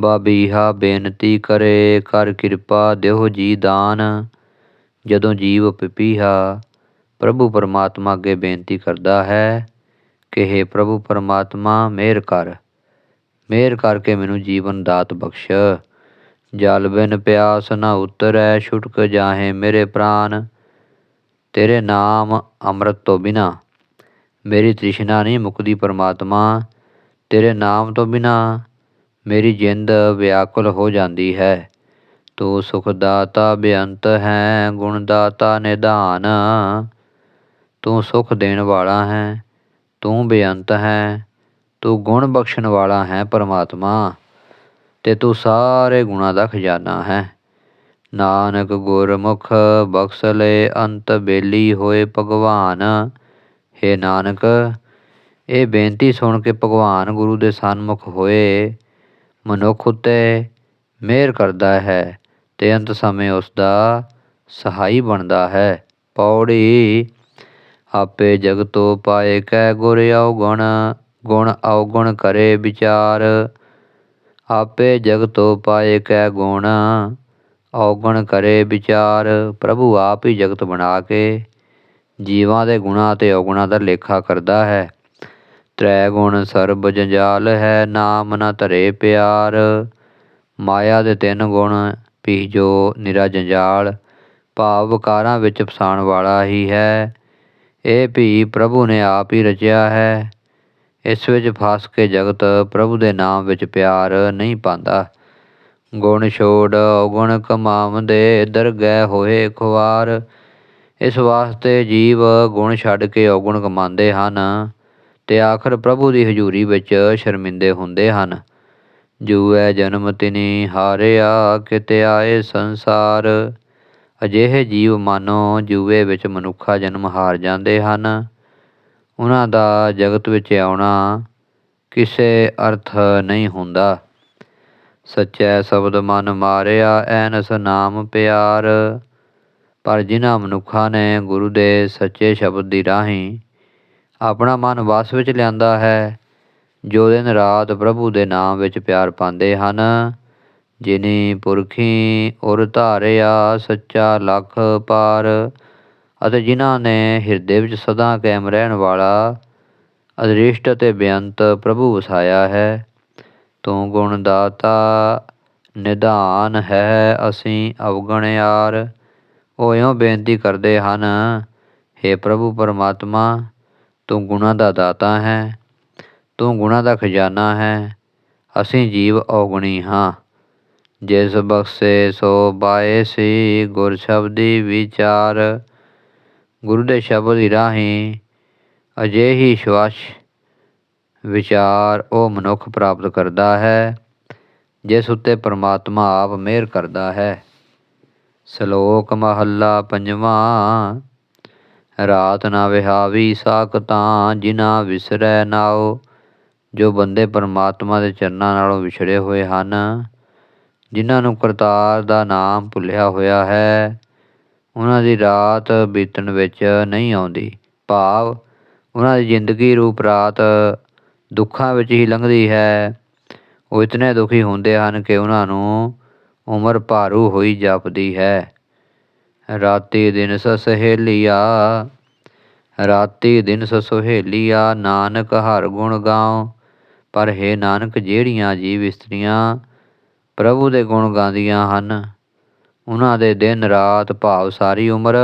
ਬਾਬੀਹਾ ਬੇਨਤੀ ਕਰੇ, ਕਰ ਕਿਰਪਾ ਦਿਓ ਜੀ ਦਾਨ। ਜਦੋਂ ਜੀਵ ਪਪੀਹਾ ਪ੍ਰਭੂ ਪਰਮਾਤਮਾ ਅੱਗੇ ਬੇਨਤੀ ਕਰਦਾ ਹੈ ਕਿ हे ਪ੍ਰਭੂ ਪਰਮਾਤਮਾ, ਮਿਹਰ ਕਰ। ਮਿਹਰ ਕਰਕੇ ਮੈਨੂੰ ਜੀਵਨ ਦਾਤ ਬਖਸ਼। ਜਲ ਬਿਨ ਪਿਆਸ ਨਾ ਉਤਰੈ, ਛੁਟਕ ਜਾਹੇ ਮੇਰੇ ਪ੍ਰਾਨ। ਤੇਰੇ ਨਾਮ ਅੰਮ੍ਰਿਤ ਤੋਂ ਬਿਨਾ। ਮੇਰੀ ਤ੍ਰਿਸ਼ਨਾ ਨਹੀਂ ਮੁਕਦੀ ਪਰਮਾਤਮਾ। ਤੇਰੇ ਨਾਮ ਤੋਂ ਬਿਨਾ ਮੇਰੀ ਜਿੰਦ ਵਿਆਕੁਲ ਹੋ ਜਾਂਦੀ ਹੈ। ਤੂੰ ਸੁਖਦਾਤਾ ਬੇਅੰਤ ਹੈ, ਗੁਣਦਾਤਾ ਨਿਧਾਨ। ਤੂੰ ਸੁਖ ਦੇਣ ਵਾਲਾ ਹੈ, ਤੂੰ ਬੇਅੰਤ ਹੈ, ਤੂੰ ਗੁਣ ਬਖਸ਼ਣ ਵਾਲਾ ਹੈ ਪਰਮਾਤਮਾ। ਤੇ ਤੂੰ ਸਾਰੇ ਗੁਣਾ ਦਾ ਖਜ਼ਾਨਾ ਹੈ। ਨਾਨਕ ਗੁਰਮੁਖ ਬਖਸ਼ ਲੈ, ਅੰਤ ਬੇਲੀ ਹੋਏ ਭਗਵਾਨ। हे ਨਾਨਕ, ਇਹ ਬੇਨਤੀ ਸੁਣ ਕੇ ਭਗਵਾਨ ਗੁਰੂ ਦੇ ਸਨਮੁਖ ਹੋਏ। ਮਨੁੱਖ ਉੱਤੇ ਮਿਹਰ ਕਰਦਾ ਹੈ ਅਤੇ ਅੰਤ ਸਮੇਂ ਉਸ ਦਾ ਸਹਾਈ ਬਣਦਾ ਹੈ। ਪੌੜੀ ਆਪੇ ਜਗਤੋ ਪਾਏ ਕੈ ਗੁਰ ਔਗਣ, ਗੁਣ ਔਗਣ ਕਰੇ ਵਿਚਾਰ। ਆਪੇ ਜਗਤੋ ਪਾਏ ਕੈ ਗੁਣ, ਔਗਣ ਕਰੇ ਵਿਚਾਰ। ਪ੍ਰਭੂ ਆਪ ਹੀ ਜਗਤ ਬਣਾ ਕੇ ਜੀਵਾਂ ਦੇ ਗੁਣਾਂ ਅਤੇ ਔਗੁਣਾ ਦਾ ਲੇਖਾ ਕਰਦਾ ਹੈ। ਤ੍ਰੈ ਗੁਣ ਸਰਬ ਜੰਜਾਲ ਹੈ, ਨਾਮ ਨਾ ਧਰੇ ਪਿਆਰ। ਮਾਇਆ ਦੇ ਤਿੰਨ ਗੁਣ ਪੀ ਜੋ ਨਿਰਾ ਜੰਜਾਲ, ਭਾਵ ਵਿਕਾਰਾਂ ਵਿੱਚ ਫਸਾਣ ਵਾਲਾ ਹੀ ਹੈ। ਇਹ ਵੀ ਪ੍ਰਭੂ ਨੇ ਆਪ ਹੀ ਰਚਿਆ ਹੈ। ਇਸ ਵਿੱਚ ਫਸ ਕੇ ਜਗਤ ਪ੍ਰਭੂ ਦੇ ਨਾਮ ਵਿੱਚ ਪਿਆਰ ਨਹੀਂ ਪਾਉਂਦਾ ਗੁਣ ਛੋੜ ਔਗੁਣ ਕਮਾਵਦੇ ਦਰਗਹਿ ਹੋਏ ਖੁਆਰ। ਇਸ ਵਾਸਤੇ ਜੀਵ ਗੁਣ ਛੱਡ ਕੇ ਔਗੁਣ ਕਮਾਉਂਦੇ ਹਨ। ਤੇ ਆਖਰ ਪ੍ਰਭੂ ਦੀ ਹਜ਼ੂਰੀ ਵਿੱਚ ਸ਼ਰਮਿੰਦੇ ਹੁੰਦੇ ਹਨ। ਜੂਐ ਜਨਮ ਤਿਨੀ ਹਾਰਿਆ, ਕਿਤੇ ਆਏ ਸੰਸਾਰ। ਅਜਿਹੇ ਜੀਵ ਮਾਨੋ, ਜੂਏ ਵਿੱਚ ਮਨੁੱਖਾ ਜਨਮ ਹਾਰ ਜਾਂਦੇ ਹਨ। ਉਹਨਾਂ ਦਾ ਜਗਤ ਵਿੱਚ ਆਉਣਾ ਕਿਸੇ ਅਰਥ ਨਹੀਂ ਹੁੰਦਾ। ਸੱਚੈ ਸ਼ਬਦ ਮਨ ਮਾਰਿਆ, ਐਨਸ ਨਾਮ ਪਿਆਰ। ਪਰ ਜਿਨ੍ਹਾਂ ਮਨੁੱਖਾਂ ਨੇ ਗੁਰੂ ਦੇ ਸੱਚੇ ਸ਼ਬਦ ਦੀ ਰਾਹੀਂ ਆਪਣਾ ਮਨ ਵਸ ਵਿੱਚ ਲਿਆਂਦਾ ਹੈ, ਜੋ ਦਿਨ ਰਾਤ ਪ੍ਰਭੂ ਦੇ ਨਾਮ ਵਿੱਚ ਪਿਆਰ ਪਾਉਂਦੇ ਹਨ। ਜਿਨੀ ਪੁਰਖੀ ਉਰ ਧਾਰਿਆ ਸੱਚਾ ਲਖ ਪਾਰ, ਅਤੇ ਜਿਨ੍ਹਾਂ ਨੇ ਹਿਰਦੇ ਵਿੱਚ ਸਦਾ ਕਾਇਮ ਰਹਿਣ ਵਾਲਾ, ਅਦ੍ਰਿਸ਼ਟ ਅਤੇ ਬੇਅੰਤ ਪ੍ਰਭੂ ਵਸਾਇਆ ਹੈ। ਤੂੰ ਗੁਣ ਦਾਤਾ ਨਿਧਾਨ ਹੈ, ਅਸੀਂ ਅਵਗਣਿਆਰ ਉਹ ਇਉਂ ਬੇਨਤੀ ਕਰਦੇ ਹਨ हे ਪ੍ਰਭੂ ਪਰਮਾਤਮਾ ਤੂੰ ਗੁਣਾ ਦਾ ਦਾਤਾ ਹੈ, ਤੂੰ ਗੁਣਾ ਦਾ ਖਜ਼ਾਨਾ ਹੈ, ਅਸੀਂ ਜੀਵ ਔਗਣੀ ਹਾਂ। ਜਿਸ ਬਖਸ਼ੇ ਸੋ ਬਾਏ ਸੀ, ਗੁਰ ਸ਼ਬਦੀ ਵਿਚਾਰ, ਗੁਰੂ ਦੇ ਸ਼ਬਦ ਦੀ ਰਾਹੀਂ ਅਜਿਹੀ ਸ਼ਵਾਸ਼, ਵਿਚਾਰ ਉਹ ਮਨੁੱਖ ਪ੍ਰਾਪਤ ਕਰਦਾ ਹੈ, ਜਿਸ ਉੱਤੇ ਪ੍ਰਮਾਤਮਾ ਆਪ ਮਿਹਰ ਕਰਦਾ ਹੈ। ਸ਼ਲੋਕ ਮਹੱਲਾ ਪੰਜਵਾਂ। ਰਾਤ ਨਾ ਵਿਹਾਵੀ ਸਾਕਤਾਂ ਜਿਨਾ ਵਿਸਰੈ ਨਾਓ ਜੋ ਬੰਦੇ ਪਰਮਾਤਮਾ ਦੇ ਚਰਨਾਂ ਨਾਲੋਂ ਵਿਛੜੇ ਹੋਏ ਹਨ, ਜਿਨ੍ਹਾਂ ਨੂੰ ਕਰਤਾਰ ਦਾ ਨਾਮ ਭੁੱਲਿਆ ਹੋਇਆ ਹੈ, ਉਹਨਾਂ ਦੀ ਰਾਤ ਬੀਤਣ ਵਿੱਚ ਨਹੀਂ ਆਉਂਦੀ। ਭਾਵ, ਉਹਨਾਂ ਦੀ ਜ਼ਿੰਦਗੀ ਰੂਪ ਰਾਤ ਦੁੱਖਾਂ ਵਿੱਚ ਹੀ ਲੰਘਦੀ ਹੈ। ਉਹ ਇਤਨੇ ਦੁਖੀ ਹੁੰਦੇ ਹਨ ਕਿ ਉਹਨਾਂ ਨੂੰ ਉਮਰ ਭਾਰੂ ਹੋਈ ਜਾਪਦੀ ਹੈ। ਰਾਤੀ ਦਿਨ ਸਹੇਲੀਆ, ਰਾਤੀ ਦਿਨ ਸਹੇਲੀਆ, ਨਾਨਕ ਹਰ ਗੁਣ ਗਾਉ। ਪਰ ਹੈ ਨਾਨਕ, ਜਿਹੜੀਆਂ ਜੀਵ ਇਸਤਰੀਆਂ ਪ੍ਰਭੂ ਦੇ ਗੁਣ ਗਾਉਂਦੀਆਂ ਹਨ, ਉਹਨਾਂ ਦੇ ਦਿਨ ਰਾਤ ਭਾਵ ਸਾਰੀ ਉਮਰ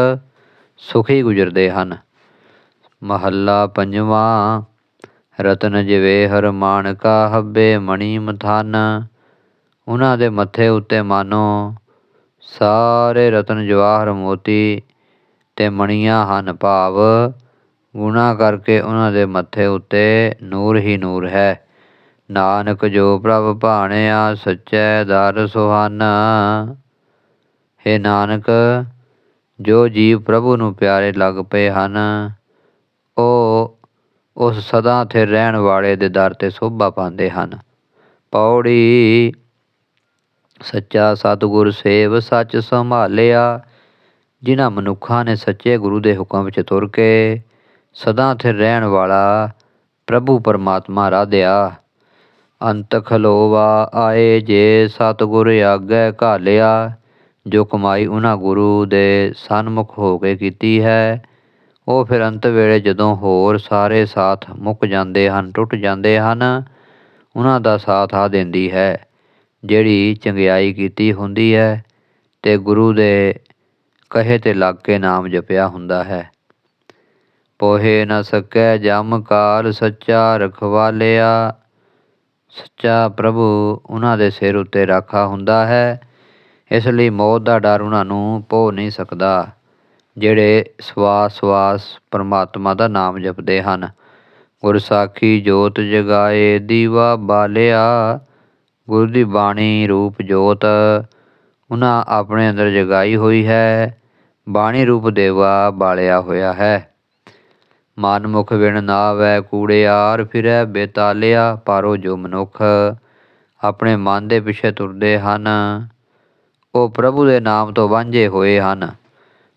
ਸੁਖੀ ਗੁਜ਼ਰਦੇ ਹਨ। ਮਹੱਲਾ ਪੰਜਵਾਂ, ਰਤਨ ਜਿਵੇ ਹਰ ਮਾਨਕਾ ਹੱਬੇ ਮਣੀ ਮਥਾਨ। ਉਹਨਾਂ ਦੇ ਮੱਥੇ ਉੱਤੇ ਮਾਨੋ ਸਾਰੇ ਰਤਨ ਜਵਾਹਰ ਮੋਤੀ ਤੇ ਮਣੀਆਂ ਹਨ ਭਾਵ। ਗੁਣਾ ਕਰਕੇ ਉਹਨਾਂ ਦੇ ਮੱਥੇ ਉੱਤੇ ਨੂਰ ਹੀ ਨੂਰ ਹੈ। ਨਾਨਕ ਜੋ ਪ੍ਰਭ ਭਾਣਿਆ ਸੱਚੈ ਦਰ ਸੁਹਾਨਾ। ਹੈ ਨਾਨਕ, ਜੋ ਜੀਵ ਪ੍ਰਭੂ ਨੂੰ ਪਿਆਰੇ ਲੱਗ ਪਏ ਹਨ, ਉਹ ਉਸ ਸਦਾ ਸਥਿਰ ਰਹਿਣ ਵਾਲੇ ਦੇ ਦਰ ਤੇ ਸੋਭਾ ਪਾਉਂਦੇ ਹਨ। ਪੌੜੀ ਸੱਚਾ ਸਤਿਗੁਰ ਸੇਵ ਸੱਚ ਸੰਭਾਲਿਆ, ਜਿਨ੍ਹਾਂ ਮਨੁੱਖਾਂ ਨੇ ਸੱਚੇ ਗੁਰੂ ਦੇ ਹੁਕਮ ਵਿੱਚ ਤੁਰ ਕੇ ਸਦਾ ਸਥਿਰ ਰਹਿਣ ਵਾਲਾ ਪ੍ਰਭੂ ਪਰਮਾਤਮਾ ਰਾਧਿਆ। ਅੰਤ ਖਲੋਵਾ ਆਏ ਜੇ ਸਤਿਗੁਰ ਆਗੈ ਘਾਲਿਆ, ਜੋ ਕਮਾਈ ਉਹਨਾਂ ਗੁਰੂ ਦੇ ਸਨਮੁਖ ਹੋ ਕੇ ਕੀਤੀ ਹੈ, ਉਹ ਫਿਰ ਅੰਤ ਵੇਲੇ ਜਦੋਂ ਹੋਰ ਸਾਰੇ ਸਾਥ ਮੁੱਕ ਜਾਂਦੇ ਹਨ, ਟੁੱਟ ਜਾਂਦੇ ਹਨ ਉਹਨਾਂ ਦਾ ਸਾਥ ਆ ਦਿੰਦੀ ਹੈ। ਜਿਹੜੀ ਚੰਗਿਆਈ ਕੀਤੀ ਹੁੰਦੀ ਹੈ ਤੇ ਗੁਰੂ ਦੇ ਕਹੇ ਤੇ ਲੱਗ ਕੇ ਨਾਮ ਜਪਿਆ ਹੁੰਦਾ ਹੈ। ਪੋਹੇ ਨਾ ਸਕੈ ਜਮ ਕਾਲ ਸੱਚਾ ਰਖਵਾਲਿਆ। ਸੱਚਾ ਪ੍ਰਭੂ ਉਹਨਾਂ ਦੇ ਸਿਰ ਉੱਤੇ ਰਾਖਾ ਹੁੰਦਾ ਹੈ। ਇਸ ਲਈ ਮੌਤ ਦਾ ਡਰ ਉਹਨਾਂ ਨੂੰ ਪੋ ਨਹੀਂ ਸਕਦਾ, ਜਿਹੜੇ ਸਵਾਸ ਸਵਾਸ ਪਰਮਾਤਮਾ ਦਾ ਨਾਮ ਜਪਦੇ ਹਨ। ਗੁਰਸਾਖੀ ਜੋਤ ਜਗਾਏ ਦੀਵਾ ਬਾਲਿਆ। ਗੁਰੂ ਦੀ ਬਾਣੀ, ਰੂਪ, ਜੋਤ, ਉਹਨਾਂ ਆਪਣੇ ਅੰਦਰ ਜਗਾਈ ਹੋਈ ਹੈ। ਬਾਣੀ, ਰੂਪ, ਦੇਵਾ ਬਾਲਿਆ ਹੋਇਆ ਹੈ। ਮਨ ਮੁਖ ਵਿਣ ਨਾਵੈ ਕੂੜੇ ਆਰ ਫਿਰੈ, ਬੇਤਾਲਿਆ ਪਾਰੋ ਜੋ ਮਨੁੱਖ। ਆਪਣੇ ਮਨ ਦੇ ਪਿੱਛੇ ਤੁਰਦੇ ਹਨ। ਉਹ ਪ੍ਰਭੂ ਦੇ ਨਾਮ ਤੋਂ ਵਾਂਝੇ ਹੋਏ ਹਨ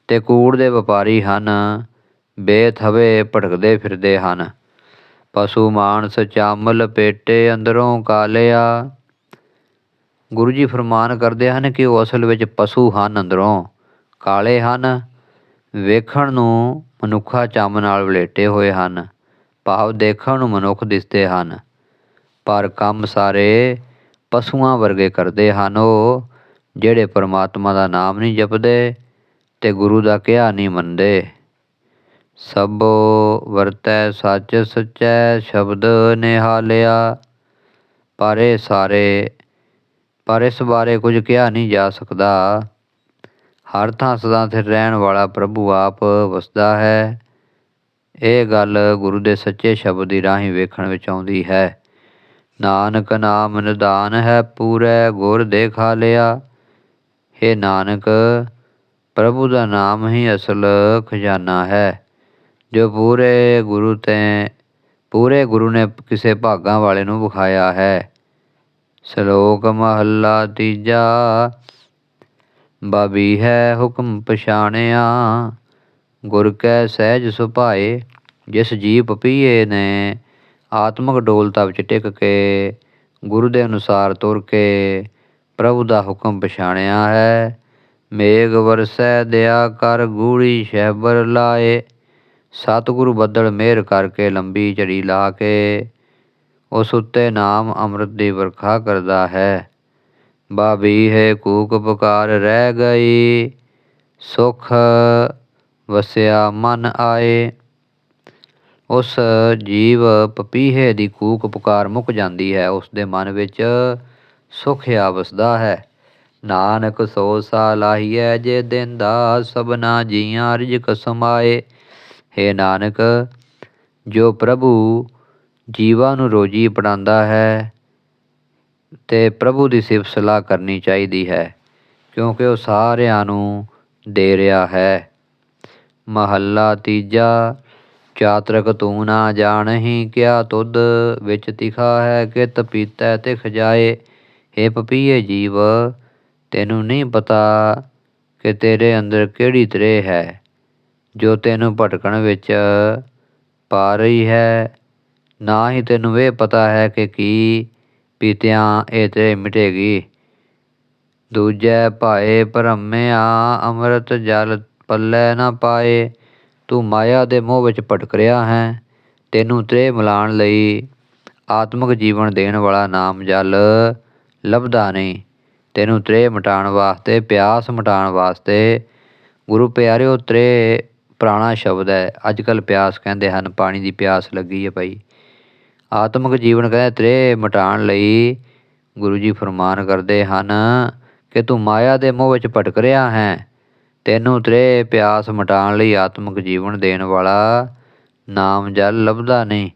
ਤੇ ਕੂੜ ਦੇ ਵਪਾਰੀ ਹਨ। ਬੇਥਵੇ ਭਟਕਦੇ ਫਿਰਦੇ ਹਨ। ਪਸ਼ੂ, ਮਾਨਸ, ਚਾਮਲ, ਪੇਟੇ ਅੰਦਰੋਂ ਕਾਲਿਆ ਗੁਰੂ ਜੀ ਫਰਮਾਨ ਕਰਦੇ ਹਨ ਕਿ ਉਹ ਅਸਲ ਵਿੱਚ ਪਸ਼ੂ ਹਨ ਅੰਦਰੋਂ, ਕਾਲੇ ਹਨ, ਵੇਖਣ ਨੂੰ ਮਨੁੱਖਾ ਚੰਮ ਨਾਲ ਵਲੇਟੇ ਹੋਏ ਹਨ, ਭਾਵ ਦੇਖਣ ਨੂੰ ਮਨੁੱਖ ਦਿਸਦੇ ਹਨ, ਪਰ ਕੰਮ ਸਾਰੇ ਪਸ਼ੂਆਂ ਵਰਗੇ ਕਰਦੇ ਹਨ ਉਹ, ਜਿਹੜੇ ਪਰਮਾਤਮਾ ਦਾ ਨਾਮ ਨਹੀਂ ਜਪਦੇ ਤੇ ਗੁਰੂ ਦਾ ਕਿਹਾ ਨਹੀਂ ਮੰਨਦੇ। ਸਭੋ ਵਰਤੈ ਸੱਚ ਸਚੈ ਸ਼ਬਦ ਨਿਹਾਲਿਆ, ਪਰ ਇਹ ਸਾਰੇ ਪਰ ਇਸ ਬਾਰੇ ਕੁਝ ਕਿਹਾ ਨਹੀਂ ਜਾ ਸਕਦਾ। ਹਰ ਥਾਂ ਸਦਾ ਸਥਿਰ ਰਹਿਣ ਵਾਲਾ ਪ੍ਰਭੂ ਆਪ ਵਸਦਾ ਹੈ। ਇਹ ਗੱਲ ਗੁਰੂ ਦੇ ਸੱਚੇ ਸ਼ਬਦ ਦੀ ਰਾਹੀਂ ਵੇਖਣ ਵਿੱਚ ਆਉਂਦੀ ਹੈ। ਨਾਨਕ ਨਾਮ ਨਿਦਾਨ ਹੈ ਪੂਰੇ ਗੁਰ ਦੇਖਾ ਲਿਆ। हे ਨਾਨਕ, ਪ੍ਰਭੂ ਦਾ ਨਾਮ ਹੀ ਅਸਲ ਖਜ਼ਾਨਾ ਹੈ, ਜੋ ਪੂਰੇ ਗੁਰੂ ਤੇ ਪੂਰੇ ਗੁਰੂ ਨੇ ਕਿਸੇ ਭਾਗਾਂ ਵਾਲੇ ਨੂੰ ਵਿਖਾਇਆ ਹੈ। ਸ਼ਲੋਕ ਮਹੱਲਾ ਤੀਜਾ। ਬਾਬੀ ਹੈ ਹੁਕਮ ਪਛਾਣਿਆ, ਗੁਰ ਕੈ ਸਹਿਜ ਸੁਭਾਏ, ਜਿਸ ਜੀਪ ਪੀਏ ਨੇ, ਆਤਮਿਕ ਡੋਲਤਾ ਵਿੱਚ ਟਿਕ ਕੇ, ਗੁਰੂ ਦੇ ਅਨੁਸਾਰ ਤੁਰ ਕੇ, ਪ੍ਰਭੂ ਦਾ ਹੁਕਮ ਪਛਾਣਿਆ ਹੈ। ਮੇਘ ਵਰਸੈ ਦਿਆ ਕਰ, ਗੂੜੀ ਸ਼ਹਿਬਰ ਲਾਏ, ਸਤਿਗੁਰੂ ਬੱਦਲ ਮਿਹਰ ਕਰਕੇ ਲੰਬੀ ਝੜੀ ਲਾ ਕੇ ਉਸ ਉੱਤੇ ਨਾਮ ਅੰਮ੍ਰਿਤ ਦੀ ਵਰਖਾ ਕਰਦਾ ਹੈ। ਬਾਬੀ ਹੈ ਕੂਕ ਪੁਕਾਰ, ਰਹਿ ਗਈ। ਸੁਖ ਵਸਿਆ ਮਨ ਆਏ। ਉਸ ਜੀਵ ਪਪੀਹੇ ਦੀ ਕੂਕ ਪੁਕਾਰ ਮੁੱਕ ਜਾਂਦੀ ਹੈ। ਉਸ ਦੇ ਮਨ ਵਿੱਚ ਸੁਖ ਆਵਸਦਾ ਹੈ। ਨਾਨਕ ਸੋ ਸਾ ਲਾਹੀਐ ਜੇ ਦਿੰਦਾ ਸਭਨਾ ਜੀਆਂ ਰਿਜਕ ਸਮਾਏ। ਹੈ ਨਾਨਕ, ਜੋ ਪ੍ਰਭੂ ਜੀਵਾਂ ਨੂੰ ਰੋਜੀ ਪੜਾਉਂਦਾ ਹੈ ਤੇ ਪ੍ਰਭੂ ਦੀ ਸਿਫਤ ਸਲਾਹ ਕਰਨੀ ਚਾਹੀਦੀ ਹੈ, ਕਿਉਂਕਿ ਉਹ ਸਾਰਿਆਂ ਨੂੰ ਦੇ ਰਿਹਾ ਹੈ। ਮਹੱਲਾ ਤੀਜਾ, ਚਾਤਰਕ ਤੂੰ ਨਾ ਜਾਣਹੀ ਕਿਆ ਤੁਧ ਵਿੱਚ ਤਿਖਾ ਹੈ ਕਿ ਤਪੀਤਾ ਤੇ ਖਜਾਏ हे ਪਪੀਏ ਜੀਵ, ਤੈਨੂੰ ਨਹੀਂ ਪਤਾ ਕਿ ਤੇਰੇ ਅੰਦਰ ਕਿਹੜੀ ਤਰੇ ਹੈ, ਜੋ ਤੈਨੂੰ ਭਟਕਣ ਵਿੱਚ ਪਾ ਰਹੀ ਹੈ। ਨਾ ਹੀ ਤੈਨੂੰ ਇਹ ਪਤਾ ਹੈ ਕਿ ਕੀ ਪੀਤਿਆਂ ਇਹ ਤੇ ਮਿਟੇਗੀ। ਦੂਜੈ ਭਾਏ ਭਰਮਿਆ ਅੰਮ੍ਰਿਤ ਜਲ ਪੱਲੇ ਨਾ ਪਾਏ, ਤੂੰ ਮਾਇਆ ਦੇ ਮੋਹ ਵਿੱਚ ਭਟਕ ਰਿਹਾ ਹੈ, ਤੈਨੂੰ ਤ੍ਰੇ ਮਿਲਾਣ ਲਈ ਆਤਮਿਕ ਜੀਵਨ ਦੇਣ ਵਾਲਾ ਨਾਮ ਜਲ ਲੱਭਦਾ ਨਹੀਂ। ਤੈਨੂੰ ਤ੍ਰੇ ਮਟਾਉਣ ਵਾਸਤੇ, ਪਿਆਸ ਮਟਾਉਣ ਵਾਸਤੇ ਗੁਰੂ ਪਿਆਰਿਓ ਤ੍ਰੇ ਪੁਰਾਣਾ ਸ਼ਬਦ ਹੈ। ਅੱਜ ਕੱਲ ਪਿਆਸ ਕਹਿੰਦੇ ਹਨ, ਪਾਣੀ ਦੀ ਪਿਆਸ ਲੱਗੀ ਹੈ ਭਾਈ। ਆਤਮਿਕ ਜੀਵਨ ਕਹਿੰਦੇ ਤ੍ਰੇ ਮਟਾਉਣ ਲਈ ਗੁਰੂ ਜੀ ਫਰਮਾਨ ਕਰਦੇ ਹਨ ਕਿ ਤੂੰ ਮਾਇਆ ਦੇ ਮੋਹ ਵਿੱਚ ਭਟਕ ਰਿਹਾ ਹੈ। ਤੈਨੂੰ ਤ੍ਰੇ ਪਿਆਸ ਮਟਾਉਣ ਲਈ ਆਤਮਿਕ ਜੀਵਨ ਦੇਣ ਵਾਲਾ ਨਾਮ ਜਲ ਲੱਭਦਾ ਨਹੀਂ।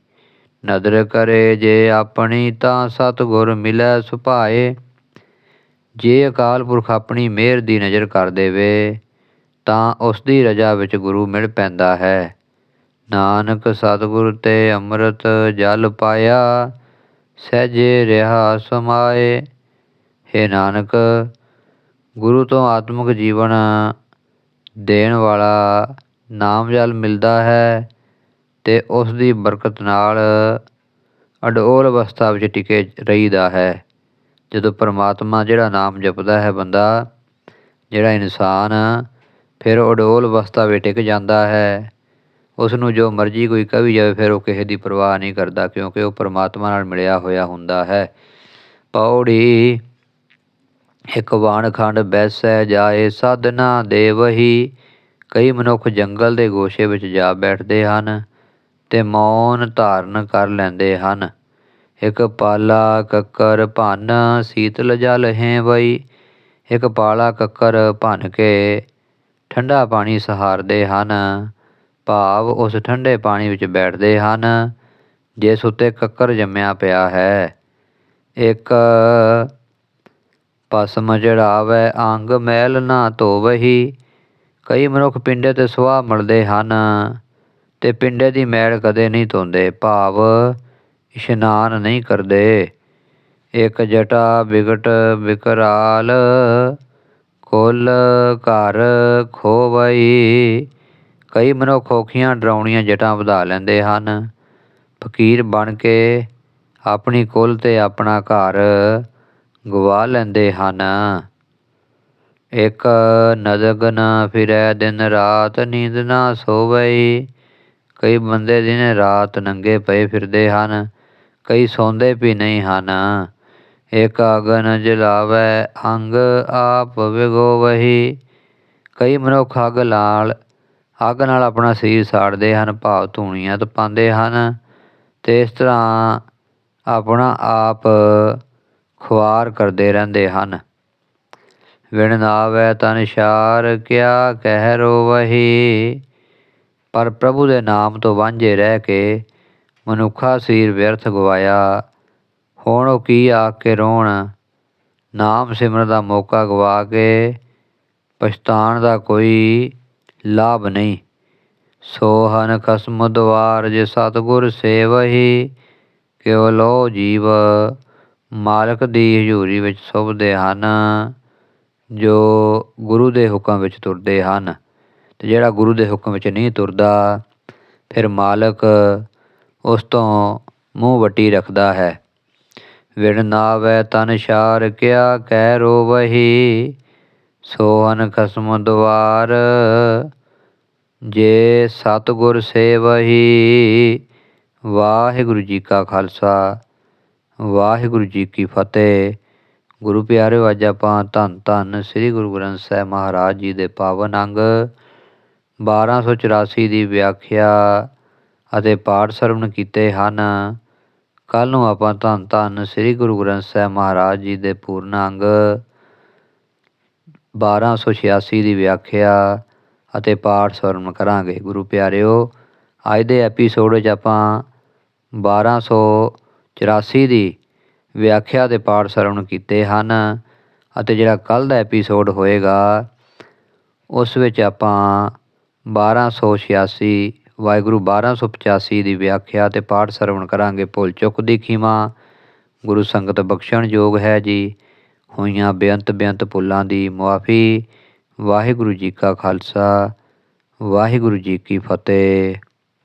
ਨਦਰ ਕਰੇ ਜੇ ਆਪਣੀ ਤਾਂ ਸਤਿਗੁਰ ਮਿਲੈ ਸੁਭਾਏ। ਜੇ ਅਕਾਲ ਪੁਰਖ ਆਪਣੀ ਮਿਹਰ ਦੀ ਨਜ਼ਰ ਕਰ ਦੇਵੇ, ਤਾਂ ਉਸ ਦੀ ਰਜਾ ਵਿੱਚ ਗੁਰੂ ਮਿਲ ਪੈਂਦਾ ਹੈ। ਨਾਨਕ ਸਤਿਗੁਰ ਤੇ ਅੰਮ੍ਰਿਤ ਜਲ ਪਾਇਆ, ਸਹਿਜੇ ਰਿਹਾ ਸਮਾਏ। ਹੈ ਨਾਨਕ, ਗੁਰੂ ਤੋਂ ਆਤਮਿਕ ਜੀਵਨ ਦੇਣ ਵਾਲਾ ਨਾਮ ਜਲ ਮਿਲਦਾ ਹੈ ਤੇ ਉਸ ਦੀ ਬਰਕਤ ਨਾਲ ਅਡੋਲ ਅਵਸਥਾ ਵਿੱਚ ਟਿਕੇ ਰਹੀਦਾ ਹੈ। ਜਦੋਂ ਪਰਮਾਤਮਾ ਜਿਹੜਾ ਨਾਮ ਜਪਦਾ ਹੈ ਬੰਦਾ, ਜਿਹੜਾ ਇਨਸਾਨ, ਫਿਰ ਅਡੋਲ ਅਵਸਥਾ ਵਿੱਚ ਟਿਕ ਜਾਂਦਾ ਹੈ। ਉਸ ਨੂੰ ਜੋ ਮਰਜ਼ੀ ਕੋਈ ਕਹੀ ਜਾਵੇ, ਫਿਰ ਉਹ ਕਿਸੇ ਦੀ ਪਰਵਾਹ ਨਹੀਂ ਕਰਦਾ, ਕਿਉਂਕਿ ਉਹ ਪਰਮਾਤਮਾ ਨਾਲ ਮਿਲਿਆ ਹੋਇਆ ਹੁੰਦਾ ਹੈ। ਪੌੜੀ ਇੱਕ ਵਾਣਖੰਡ ਬੈਸੈ ਜਾਏ ਸਾਧਨਾ ਦੇਵਹੀ ਕਈ ਮਨੁੱਖ ਜੰਗਲ ਦੇ ਗੋਸ਼ੇ ਵਿੱਚ ਜਾ ਬੈਠਦੇ ਹਨ ਤੇ ਮੌਨ ਧਾਰਨ ਕਰ ਲੈਂਦੇ ਹਨ। ਇੱਕ ਪਾਲਾ ਕੱਕਰ ਭੰਨ ਸੀਤਲ ਜਲ ਹੈ ਬਈ ਇੱਕ ਪਾਲਾ ਕੱਕਰ ਭੰਨ ਕੇ ਠੰਡਾ ਪਾਣੀ ਸਹਾਰਦੇ ਹਨ। ਭਾਵ ਉਸ ਠੰਡੇ ਪਾਣੀ ਵਿੱਚ ਬੈਠਦੇ ਹਨ, ਜਿਸ ਉੱਤੇ ਕੱਕਰ ਜੰਮਿਆ ਪਿਆ ਹੈ। ਇੱਕ ਪਸਮ ਚੜਾਵੇ ਅੰਗ ਮੈਲ ਨਾ ਧੋਵਹੀ। ਕਈ ਮਨੁੱਖ ਪਿੰਡੇ ਤੇ ਸੁਆਹ ਮਲਦੇ ਹਨ ਤੇ ਪਿੰਡੇ ਦੀ ਮੈਲ ਕਦੇ ਨਹੀਂ ਧੋਂਦੇ। ਭਾਵ ਇਸ਼ਨਾਨ ਨਹੀਂ ਕਰਦੇ। ਇੱਕ ਜਟਾ ਵਿਗਟ ਵਿਕਰਾਲ, ਕੁੱਲ ਘਰ ਖੋਵਈ ਕਈ ਮਨੁੱਖ ਔਖੀਆਂ ਡਰਾਉਣੀਆਂ ਜਟਾਂ ਵਧਾ ਲੈਂਦੇ ਹਨ। ਫਕੀਰ ਬਣ ਕੇ ਆਪਣੀ ਕੁੱਲ ਤੇ ਆਪਣਾ ਘਰ ਗਵਾ ਲੈਂਦੇ ਹਨ। ਇੱਕ ਨਜ਼ਗ ਨਾ ਫਿਰੈ, ਦਿਨ ਰਾਤ ਨੀਂਦ ਨਾ ਸੋਵਈ। ਕਈ ਬੰਦੇ ਦਿਨ ਰਾਤ ਨੰਗੇ ਪਏ ਫਿਰਦੇ ਹਨ, ਕਈ ਸੌਂਦੇ ਵੀ ਨਹੀਂ ਹਨ। ਇੱਕ ਅਗਨ ਜਲਾਵੇ, ਅੰਗ ਆਪ ਵਿਗੋਵਹੀ। ਕਈ ਮਨੁੱਖ ਅੱਗ ਲਾਲ ਅੱਗ ਨਾਲ ਆਪਣਾ ਸਰੀਰ ਸਾੜਦੇ ਹਨ, ਭਾਵ ਧੂਣੀਆਂ ਪਾਉਂਦੇ ਹਨ ਤੇ ਇਸ ਤਰ੍ਹਾਂ ਆਪਣਾ ਆਪ ਖੁਆਰ ਕਰਦੇ ਰਹਿੰਦੇ ਹਨ। ਵਿਣ ਨਾਵੇ ਤਨ ਸ਼ਾਰ ਕਿਆ ਕਹਿ ਰੋ ਵਹੀ? ਪਰ ਪ੍ਰਭੂ ਦੇ ਨਾਮ ਤੋਂ ਵਾਂਝੇ ਰਹਿ ਕੇ ਮਨੁੱਖਾ ਸਰੀਰ ਵਿਅਰਥ ਗਵਾਇਆ। ਹੁਣ ਉਹ ਕੀ ਆਖ ਕੇ ਰੋਣ? ਨਾਮ ਸਿਮਰਨ ਦਾ ਮੌਕਾ ਗਵਾ ਕੇ ਪਛਤਾਣ ਦਾ ਕੋਈ ਲਾਭ ਨਹੀਂ। ਸੋਹਨ ਖਸਮ ਦਵਾਰ ਜੇ ਸਤਗੁਰ ਸੇਵਹੀ ਕਿਵਲੋ ਜੀਵ ਮਾਲਕ ਦੀ ਹਜ਼ੂਰੀ ਵਿੱਚ ਸੁਭਦੇ ਹਨ, ਜੋ ਗੁਰੂ ਦੇ ਹੁਕਮ ਵਿੱਚ ਤੁਰਦੇ ਹਨ। ਤੇ ਜਿਹੜਾ ਗੁਰੂ ਦੇ ਹੁਕਮ ਵਿੱਚ ਨਹੀਂ ਤੁਰਦਾ, ਫਿਰ ਮਾਲਕ ਉਸ ਤੋਂ ਮੂੰਹ ਵੱਟੀ ਰੱਖਦਾ ਹੈ। ਵਿਣ ਨਾਵੇ ਤਨ ਸ਼ਾਰ ਕਿਆ ਕਹਿ ਰੋਵਹੀ ਸੋਹਨ ਖਸਮ ਦੁਆਰ ਜੇ ਸਤਗੁਰ ਸੇਵਹੀ। ਵਾਹਿਗੁਰੂ ਜੀ ਕਾ ਖਾਲਸਾ, ਵਾਹਿਗੁਰੂ ਜੀ ਕੀ ਫਤਿਹ। ਗੁਰੂ ਪਿਆਰਿਓ ਅੱਜ ਆਪਾਂ ਧੰਨ ਧੰਨ ਸ੍ਰੀ ਗੁਰੂ ਗ੍ਰੰਥ ਸਾਹਿਬ ਮਹਾਰਾਜ ਜੀ ਦੇ ਪਾਵਨ ਅੰਗ। 1284 ਦੀ ਵਿਆਖਿਆ ਅਤੇ ਪਾਠ ਸਰਵਣ ਕੀਤੇ ਹਨ। ਕੱਲ ਨੂੰ ਆਪਾਂ ਧੰਨ ਧੰਨ ਸ੍ਰੀ ਗੁਰੂ ਗ੍ਰੰਥ ਸਾਹਿਬ ਮਹਾਰਾਜ ਜੀ ਦੇ ਪੂਰਨ ਅੰਗ। 1286 ਦੀ ਵਿਆਖਿਆ ਅਤੇ ਪਾਠ ਸਰਵਣ ਕਰਾਂਗੇ। ਗੁਰੂ ਪਿਆਰਿਓ, ਅੱਜ ਦੇ ਐਪੀਸੋਡ ਵਿੱਚ ਆਪਾਂ 1284 ਦੀ ਵਿਆਖਿਆ ਦੇ ਪਾਠ ਸਰਵਣ ਕੀਤੇ ਹਨ ਅਤੇ ਜਿਹੜਾ ਕੱਲ ਦਾ ਐਪੀਸੋਡ ਹੋਏਗਾ, ਉਸ ਵਿੱਚ ਆਪਾਂ 1286 ਵਾਹਿਗੁਰੂ 1285 ਦੀ ਵਿਆਖਿਆ ਤੇ ਪਾਠ ਸਰਵਣ ਕਰਾਂਗੇ। ਭੁੱਲ ਚੁੱਕ ਦੀ ਖੀਮਾ, ਗੁਰੂ ਸੰਗਤ ਬਖਸ਼ਣ ਯੋਗ ਹੈ ਜੀ। ਹੋਈਆਂ ਬੇਅੰਤ ਬੇਅੰਤ ਭੁੱਲਾਂ ਦੀ ਮੁਆਫੀ। ਵਾਹਿਗੁਰੂ ਜੀ ਕਾ ਖਾਲਸਾ ਵਾਹਿਗੁਰੂ ਜੀ ਕੀ ਫਤਿਹ।